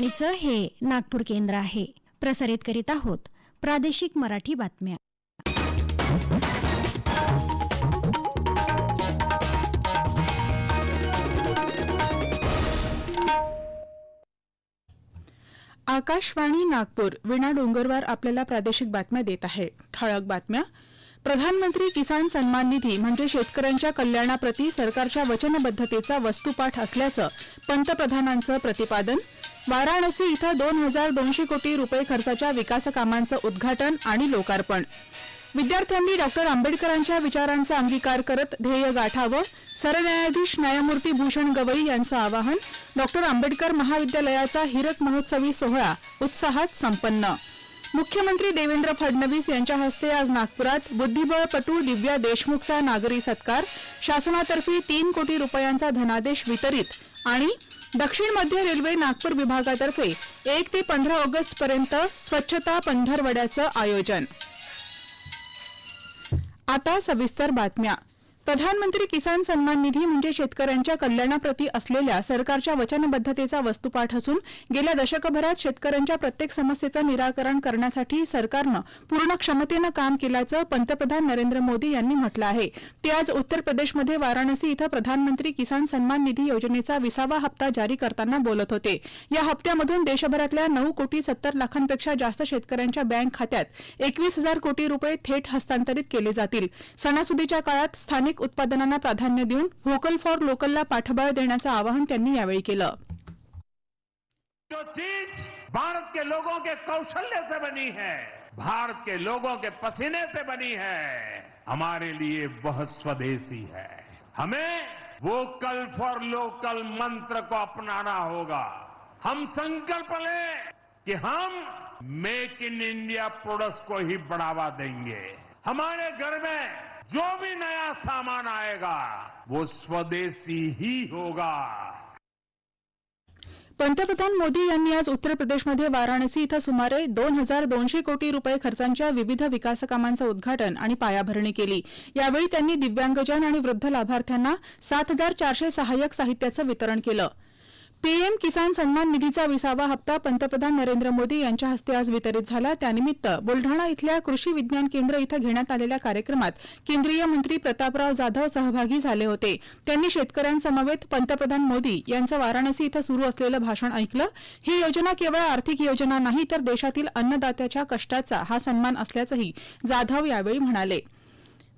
आकाशवाणीचं हे नागपूर केंद्र आहे. प्रसारित करीत आहोत प्रादेशिक मराठी बातम्या. आकाशवाणी नागपूर विणा डोंगरवार आपल्याला प्रादेशिक बातम्या देत आहे. ठळक बातम्या प्रधानमंत्री किसान सन्मान निधी म्हणजे शेतकऱ्यांच्या कल्याणाप्रती सरकारच्या वचनबद्धतेचा वस्तुपाठ असल्याचं पंतप्रधानांचं प्रतिपादन. वाराणसी इथं दोन हजार दोनशे कोटी रुपये खर्चाच्या विकास कामांचं उद्घाटन आणि लोकार्पण. विद्यार्थ्यांनी डॉक्टर आंबेडकरांच्या विचारांचा अंगीकार करत ध्येय गाठावं सरन्यायाधीश न्यायमूर्ती भूषण गवई यांचं आवाहन डॉक्टर आंबेडकर महाविद्यालयाचा हिरक महोत्सवी सोहळा उत्साहात संपन्न. मुख्यमंत्री देवेंद्र फडणवीस यांच्या हस्ते आज नागपुरात बुद्धिबळपटू दिव्या देशमुखचा नागरी सत्कार. शासनातर्फे तीन कोटी रुपयांचा धनादेश वितरित आणि दक्षिण मध्य रेल्वे नागपूर विभागातर्फे एक ते पंधरा ऑगस्ट पर्यंत स्वच्छता पंधरवड्याचं आयोजन. आता सविस्तर बातम्या. प्रधानमंत्री किसान सन्मान निधी म्हणजे शेतकऱ्यांच्या कल्याणाप्रती असलेल्या सरकारच्या वचनबद्धतेचा वस्तुपाठ असून गेल्या दशकभरात शेतकऱ्यांच्या प्रत्येक समस्येचं निराकरण करण्यासाठी सरकारनं पूर्ण क्षमतेनं काम केल्याचं पंतप्रधान नरेंद्र मोदी यांनी म्हटलं आहे. ते आज उत्तर प्रदेशमध्ये वाराणसी इथं प्रधानमंत्री किसान सन्मान निधी योजनेचा विसावा हप्ता जारी करताना बोलत होते. या हप्त्यामधून देशभरातल्या नऊ कोटी सत्तर लाखांपेक्षा जास्त शेतकऱ्यांच्या बँक खात्यात एकवीस हजार कोटी रुपये थेट हस्तांतरित केले जातील. सणासुदीच्या काळात स्थानिक स्थानिक उत्पादनांना प्राधान्य देऊन व्होकल फॉर लोकलला पाठबळ देण्याचं आवाहन त्यांनी यावेळी केलं. जो चीज भारत के लोगों के कौशल्य से बनी है भारत के लोगों के पसीने से बनी है हमारे लिए वह स्वदेशी है। हमें वोकल फॉर लोकल मंत्र को अपनाना होगा। हम संकल्प लें कि हम मेक इन इंडिया प्रोडक्ट्स को ही बढ़ावा देंगे। हमारे घर में जो भी नया सामान आएगा वो स्वदेशी ही होगा। पंतप्रधान मोदी यांनी आज उत्तर प्रदेशमध्ये वाराणसी इथं सुमारे दोन हजार दोनशे कोटी रुपये खर्चांच्या विविध विकास कामांचं उद्घाटन आणि पायाभरणी केली. यावेळी त्यांनी दिव्यांगजन आणि वृद्ध लाभार्थ्यांना सात हजार चारशे सहाय्यक साहित्याचं वितरण केलं. पीएम किसान सन्मान निधीचा विसावा हप्ता पंतप्रधान नरेंद्र मोदी यांच्या हस्ते आज वितरित झाला. त्यानिमित्त बुलढाणा इथल्या कृषी विज्ञान केंद्र इथं घेण्यात आलेल्या कार्यक्रमात केंद्रीय मंत्री प्रतापराव जाधव सहभागी झाले होते. त्यांनी शेतकऱ्यांसमवेत पंतप्रधान मोदी यांचं वाराणसी इथं सुरू असलेलं भाषण ऐकलं. ही योजना केवळ आर्थिक योजना नाही तर देशातील अन्नदात्याच्या कष्टाचा हा सन्मान असल्याचंही जाधव यावेळी म्हणाले.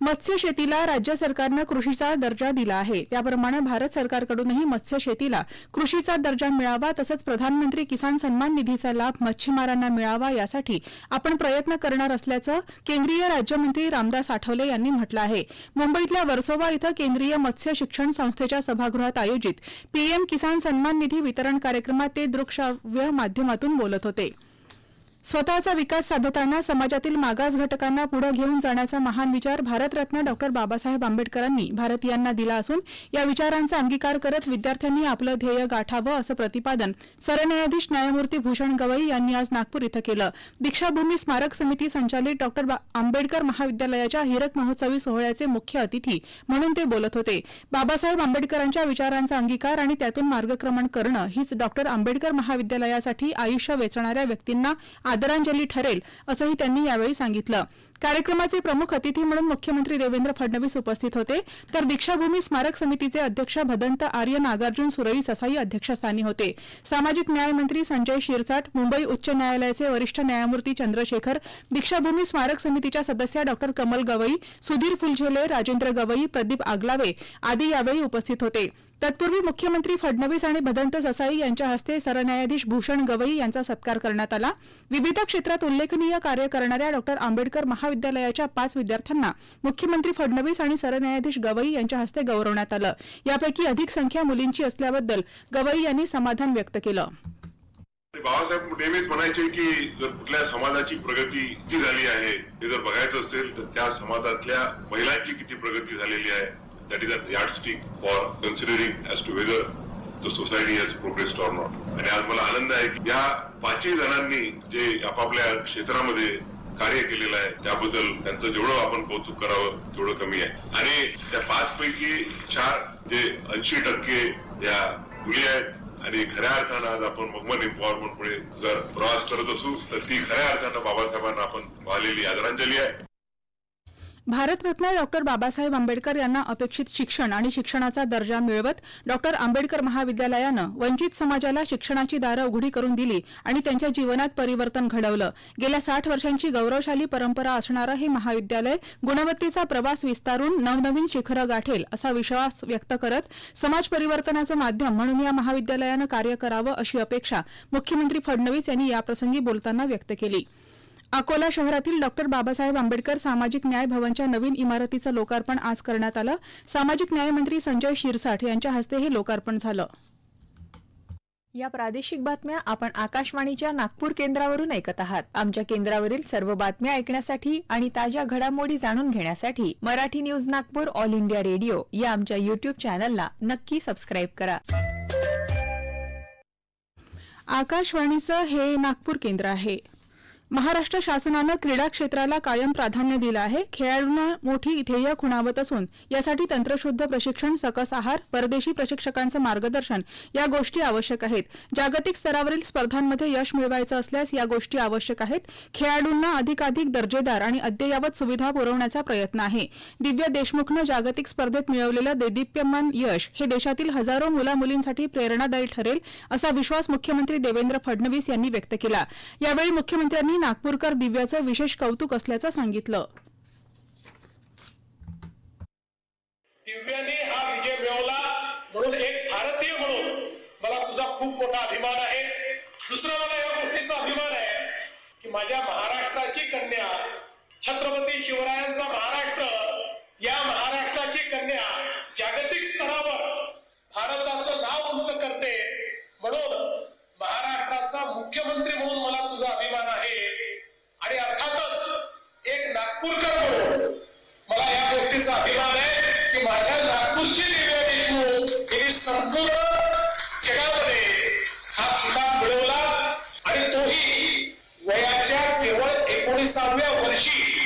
मत्स्य शेतीला राज्य सरकारनं कृषीचा दर्जा दिला आहे. त्याप्रमाणे भारत सरकारकडूनही मत्स्य शेतीला कृषीचा दर्जा मिळावा तसंच प्रधानमंत्री किसान सन्मान निधीचा लाभ मच्छीमारांना मिळावा यासाठी आपण प्रयत्न करणार असल्याचं केंद्रीय राज्यमंत्री रामदास आठवले यांनी म्हटलं आहे. मुंबईतल्या वर्सोवा इथं केंद्रीय मत्स्य शिक्षण संस्थेच्या सभागृहात आयोजित पीएम किसान सन्मान निधी वितरण कार्यक्रमात ते दृकश्राव्य माध्यमातून बोलत होते. स्वतःचा विकास साधताना समाजातील मागास घटकांना पुढे घेऊन जाण्याचा महान विचार भारतरत्न डॉक्टर बाबासाहेब आंबेडकरांनी भारतीयांना दिला असून या विचारांचा अंगीकार करत विद्यार्थ्यांनी आपलं ध्येय गाठावं असं प्रतिपादन सरन्यायाधीश न्यायमूर्ती भूषण गवई यांनी आज नागपूर इथं केलं. दीक्षाभूमी स्मारक समिती संचालित डॉक्टर आंबेडकर महाविद्यालयाच्या हिरक महोत्सवी सोहळ्याचे मुख्य अतिथी म्हणून ते बोलत होते. बाबासाहेब आंबेडकरांच्या विचारांचा अंगीकार आणि त्यातून मार्गक्रमण करणं हीच डॉक्टर आंबेडकर महाविद्यालयासाठी आयुष्य वेचणाऱ्या व्यक्तींना आदरांजली ठरेल असंही त्यांनी यावेळी सांगितलं. कार्यक्रमाचे प्रमुख अतिथी म्हणून मुख्यमंत्री देवेंद्र फडणवीस उपस्थित होते. तर दीक्षाभूमी स्मारक समितीचे अध्यक्ष भदंत आर्य नागार्जुन सुरई ससाई अध्यक्षस्थानी होते. सामाजिक न्याय मंत्री संजय शिरसाट मुंबई उच्च न्यायालयाचे वरिष्ठ न्यायमूर्ती चंद्रशेखर दीक्षाभूमी स्मारक समितीच्या सदस्या डॉक्टर कमल गवई सुधीर फुलझेले राजेंद्र गवई प्रदीप आगलावे आदी यावेळी उपस्थित होते. तत्पूर्वी मुख्यमंत्री फडणवीस आणि भदंत ससाई यांच्या हस्ते सरन्यायाधीश भूषण गवई यांचा सत्कार करण्यात आला. विविध क्षेत्रात उल्लेखनीय कार्य करणाऱ्या डॉक्टर आंबेडकर महाविद्यालयाच्या पाच विद्यार्थ्यांना मुख्यमंत्री फडणवीस आणि सरन्यायाधीश गवई यांच्या हस्ते गौरवण्यात आलं. यापैकी अधिक संख्या मुलींची असल्याबद्दल गवई यांनी समाधान व्यक्त केलं. बाबासाहेब नेहमीच म्हणायचे की जर कुठल्या समाजाची प्रगती किती झाली आहे हे जर बघायचं असेल तर त्या समाजातल्या महिलांची किती प्रगती झालेली आहे. That is a yardstick for considering considering as to whether society society progressed or not. आणि आज मला आनंद आहे की या पाचही जणांनी जे आपापल्या क्षेत्रामध्ये कार्य केलेलं आहे त्याबद्दल त्यांचं जेवढं आपण कौतुक करावं तेवढं कमी आहे. आणि त्या पाच पैकी चार जे ऐंशी टक्के या मुली आहेत आणि खऱ्या अर्थानं आज आपण वुमन एम्पॉवरमेंट पुढे जर प्रवास करत असू तर ती खऱ्या अर्थानं बाबासाहेबांना आपण वाहिलेली आदरांजली आहे. भारतरत्न डॉक्टर बाबासाहेब आंबेडकर यांना अपेक्षित शिक्षण आणि शिक्षणाचा दर्जा मिळवत डॉक्टर आंबेडकर महाविद्यालयानं वंचित समाजाला शिक्षणाची दारं उघडी करून दिली आणि त्यांच्या जीवनात परिवर्तन घडवलं. गेल्या साठ वर्षांची गौरवशाली परंपरा असणारं हे महाविद्यालय गुणवत्तेचा प्रवास विस्तारून नवनवीन शिखरं गाठेल असा विश्वास व्यक्त करत समाज परिवर्तनाचं माध्यम म्हणून या महाविद्यालयानं कार्य करावं अशी अपेक्षा मुख्यमंत्री फडणवीस यांनी याप्रसंगी बोलताना व्यक्त केली. अकोला शहरातील डॉक्टर बाबासाहेब आंबेडकर सामाजिक न्याय भवनच्या नवीन इमारतीचं लोकार्पण आज करण्यात आलं. सामाजिक न्याय मंत्री संजय शिरसाठ यांच्या हस्ते हे लोकार्पण झालं. या प्रादेशिक बातम्या आपण आकाशवाणीच्या नागपूर केंद्रावरून ऐकत आहात. आमच्या केंद्रावरील सर्व बातम्या ऐकण्यासाठी आणि ताज्या घडामोडी जाणून घेण्यासाठी Marathi news Nagpur all India radio या आमच्या युट्यूब चॅनलला नक्की सबस्क्राईब करा. आकाशवाणीचं हे नागपूर केंद्र आहे. महाराष्ट्र शासनानं क्रीडा क्षेत्राला कायम प्राधान्य दिलं आहे. खेळाडूंना मोठी ध्येय खुणावत असून यासाठी तंत्रशुद्ध प्रशिक्षण सकस आहार परदेशी प्रशिक्षकांचं मार्गदर्शन या गोष्टी आवश्यक आहेत. जागतिक स्तरावरील स्पर्धांमध्ये यश मिळवायचं असल्यास या गोष्टी आवश्यक आहेत. खेळाडूंना अधिकाधिक दर्जेदार आणि अद्ययावत सुविधा पुरवण्याचा प्रयत्न आहे. दिव्या देशमुखनं जागतिक स्पर्धेत मिळवलेलं देदीप्यमान यश हे देशातील हजारो मुला मुलींसाठी प्रेरणादायी ठरेल असा विश्वास मुख्यमंत्री देवेंद्र फडणवीस यांनी व्यक्त केला. यावेळी मुख्यमंत्र्यांनी नागपूरकर दिव्याचं विशेष कौतुक असल्याचं सांगितलं. दिव्याने हा विजय मिळवला. म्हणून एक भारतीय म्हणून मला तुझा खूप मोठा अभिमान आहे. दुसरा मला या गोष्टीचा अभिमान आहे की माझ्या महाराष्ट्राची कन्या छत्रपती शिवरायांचा महाराष्ट्र या महाराष्ट्राची कन्या जागतिक स्तरावर भारताचं नाव उंच करते. म्हणून महाराष्ट्राचा मुख्यमंत्री म्हणून मला तुझा अभिमान आहे आणि अर्थातच एक नागपूरकर म्हणून मला या गोष्टीचा अभिमान आहे की माझ्या नागपूरची दिव्या देशमुख संपूर्ण जगामध्ये हा किताब मिळवला आणि तोही वयाच्या केवळ एकोणीसाव्या वर्षी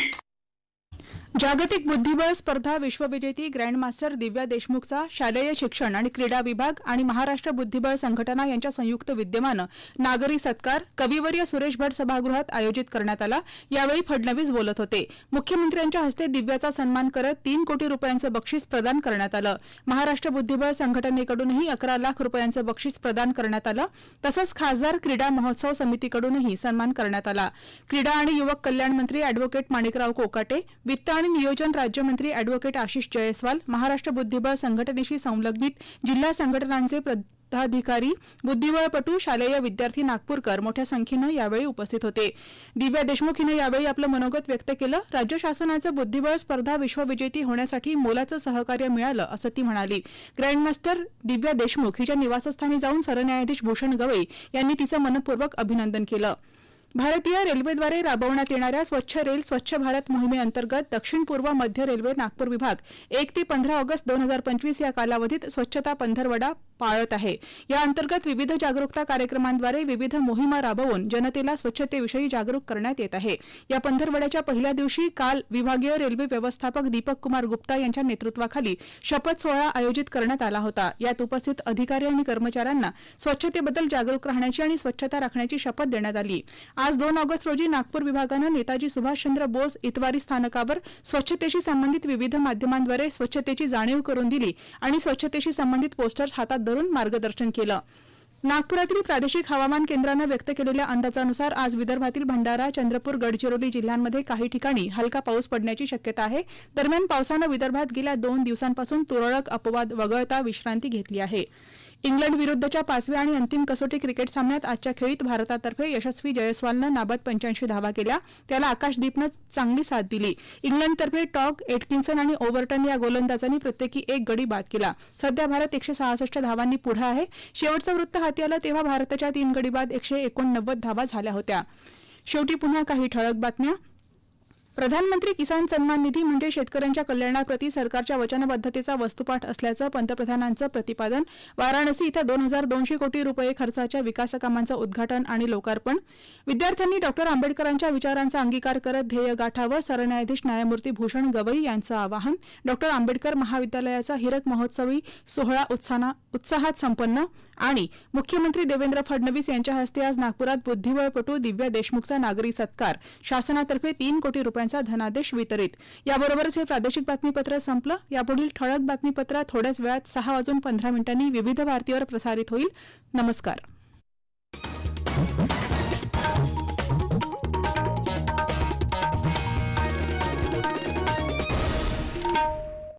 जागतिक बुद्धिबळ स्पर्धा विश्वविजेती ग्रँडमास्टर दिव्या देशमुखचा शालेय शिक्षण आणि क्रीडा विभाग आणि महाराष्ट्र बुद्धिबळ संघटना यांच्या संयुक्त विद्यमानं नागरी सत्कार कविवर्य सुरेश भट सभागृहात आयोजित करण्यात आला. यावेळी फडणवीस बोलत होते. मुख्यमंत्र्यांच्या हस्ते दिव्याचा सन्मान करत तीन कोटी रुपयांचं बक्षीस प्रदान करण्यात आलं. महाराष्ट्र बुद्धिबळ संघटनेकडूनही अकरा लाख रुपयांचं बक्षीस प्रदान करण्यात आलं. तसंच खासदार क्रीडा महोत्सव समितीकडूनही सन्मान करण्यात आला. क्रीडा आणि युवक कल्याण मंत्री अॅडव्होकेट माणिकराव कोकाटे वित्त आणि आणि नियोजन राज्यमंत्री अॅडव्होकेट आशिष जयस्वाल महाराष्ट्र बुद्धिबळ संघटनेशी संलग्नित जिल्हा संघटनांचे पदाधिकारी बुद्धिबळपटू शालेय विद्यार्थी नागपूरकर मोठ्या संख्येनं यावेळी उपस्थित होते. दिव्या देशमुख हिनं यावेळी आपलं मनोगत व्यक्त केलं. राज्य शासनाचं बुद्धिबळ स्पर्धा विश्वविजेती होण्यासाठी मोलाचं सहकार्य मिळालं असं ती म्हणाली. ग्रँडमास्टर दिव्या देशमुख हिच्या निवासस्थानी जाऊन सरन्यायाधीश भूषण गवई यांनी तिचं मनपूर्वक अभिनंदन केलं. भारतीय रेल्वेद्वारे राबवण्यात येणाऱ्या स्वच्छ रेल स्वच्छ भारत मोहिमेअंतर्गत दक्षिण पूर्व मध्य रेल्वे नागपूर विभाग एक ते पंधरा ऑगस्ट दोन हजार पंचवीस या कालावधीत स्वच्छता पंधरवडा पाळत आहे. या अंतर्गत विविध जागरूकता कार्यक्रमांद्वारे विविध मोहिमा राबवून जनतेला स्वच्छतेविषयी जागरूक करण्यात येत आहे. या पंधरवड्याच्या पहिल्या दिवशी काल विभागीय रेल्वे व्यवस्थापक दीपक कुमार गुप्ता यांच्या नेतृत्वाखाली शपथ सोहळा आयोजित करण्यात आला होता. यात उपस्थित अधिकारी आणि कर्मचाऱ्यांना स्वच्छतेबद्दल जागरूक राहण्याची आणि स्वच्छता राखण्याची शपथ देण्यात आली. आज दोन ऑगस्ट रोजी नागपूर विभागानं नेताजी सुभाषचंद्र बोस इतवारी स्थानकावर स्वच्छतेशी संबंधित विविध माध्यमांद्वारे स्वच्छतेची जाणीव करून दिली आणि स्वच्छतेशी संबंधित पोस्टर्स हातात धरून मार्गदर्शन केलं. नागपुरातील प्रादेशिक हवामान केंद्रानं व्यक्त केलेल्या अंदाजानुसार आज विदर्भातील भंडारा चंद्रपूर गडचिरोली जिल्ह्यांमध्ये काही ठिकाणी हलका पाऊस पडण्याची शक्यता आहे. दरम्यान पावसानं विदर्भात गेल्या दोन दिवसांपासून तुरळक अपवाद वगळता विश्रांती घेतली आहे. इंग्लंड विरुद्धच्या पाचव्या आणि अंतिम कसोटी क्रिकेट सामन्यात आजच्या खेळीत भारतातर्फे यशस्वी जयस्वालनं नाबाद पंच्याऐंशी धावा केल्या. त्याला आकाशदीपनं चांगली साथ दिली. इंग्लंडतर्फे टॉक एटकिन्सन आणि ओव्हर्टन या गोलंदाजांनी प्रत्येकी एक गडी बाद केला. सध्या भारत एकशे सहासष्ट धावांनी पुढे आहे. शेवटचं वृत्त हाती आलं तेव्हा भारताच्या तीन गडी बाद एकशे एकोणनव्वद धावा झाल्या होत्या. शेवटी पुन्हा काही ठळक बातम्या. प्रधानमंत्री किसान सन्मान निधी म्हणजे शेतकऱ्यांच्या कल्याणाप्रती सरकारच्या वचनबद्धतेचा वस्तुपाठ असल्याचं पंतप्रधानांचं प्रतिपादन. वाराणसी इथं दोन हजार दोनशे कोटी रुपये खर्चाच्या विकासकामांचं उद्घाटन आणि लोकार्पण. विद्यार्थ्यांनी डॉक्टर आंबेडकरांच्या विचारांचा अंगीकार करत ध्येय गाठावं सरन्यायाधीश न्यायमूर्ती भूषण गवई यांचं आवाहन. डॉक्टर आंबेडकर महाविद्यालयाचा हिरक महोत्सवी सोहळा उत्साहात संपन्न. आणि मुख्यमंत्री देवेंद्र फडणवीस यांच्या हस्ते आज नागपुरात बुद्धिबळपटू दिव्या देशमुखचा नागरी सत्कार. शासनातर्फे तीन कोटी रुपयांचा धनादेश वितरित. याबरोबरच हे प्रादेशिक बातमीपत्र संपलं. यापुढील ठळक बातमीपत्र थोड्याच वेळात सहा वाजून पंधरा मिनिटांनी विविध भारतीवर प्रसारित होईल. नमस्कार.